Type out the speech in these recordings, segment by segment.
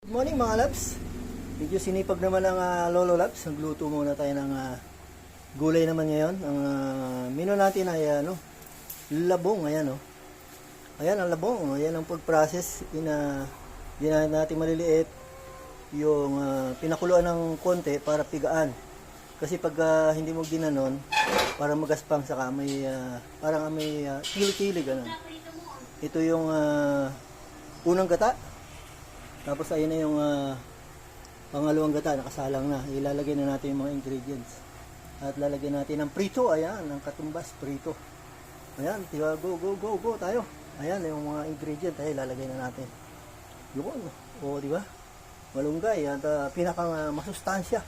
Good morning mga labs. Medyo sinipag naman ng ah, Lolo Labs. Nagluto muna tayo ng ah, gulay naman ngayon. Ang uh, menu natin ay ano, labong. Ayan oh. Ayan ang labong. Ayan ang pag-process. Ina, ina natin maliliit yung ah, pinakuluan ng konti para pigaan. Kasi pag ah, hindi mo ginanon, para magaspang saka may ah, parang may uh, kili-kili ganun. Ito yung ah, unang gata. Tapos ayun na yung ah, pangalawang gata, nakasalang na. Ilalagay na natin yung mga ingredients. At lalagyan natin ng prito, ayan, ng katumbas, prito. Ayan, tiga, go, go, go, go tayo. Ayan, yung mga ingredients, ay ilalagay na natin. Yun, o, di ba? Malunggay, at uh, pinakang ah, masustansya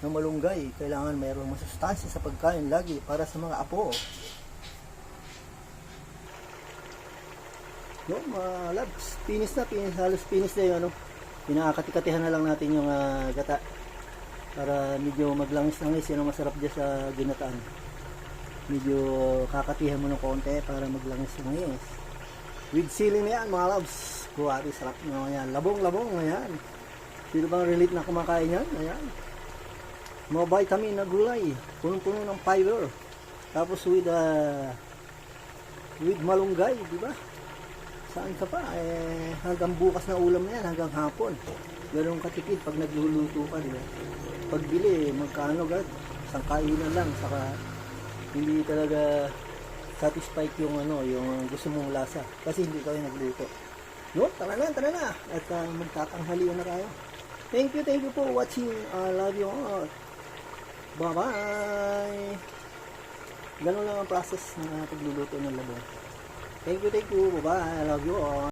ng malunggay. Kailangan mayroong masustansya sa pagkain lagi para sa mga apo. No, mga labs, pinis na, pinis, halos pinis na yung ano. Pinakakati-katihan na lang natin yung ah, gata. Para medyo maglangis-langis, yun ang masarap dyan sa ginataan. Medyo kakatihan mo ng konti para maglangis-langis. With sili na yan mga labs. Kuwari, sarap na yan. Labong-labong, ayan. Sino bang relate na kumakain yan? Ayan. Mga vitamin na gulay. Punong-puno ng fiber. Tapos with ah, with malunggay, di ba? Saan ka pa? Eh, hanggang bukas na ulam na yan, hanggang hapon. Ganun katipid pag nagluluto ka, di ba? Pagbili, magkano agad? Isang kainan lang, saka hindi talaga satisfied yung ano, yung gusto mong lasa. Kasi hindi kayo nagluto. No, tara na, tara na. At uh, magtatanghalian na tayo. Thank you, thank you for watching. I love you all. Bye-bye. Ganun lang ang process ng pagluluto ng labong. Thank you, thank you. Bye-bye. I love you all.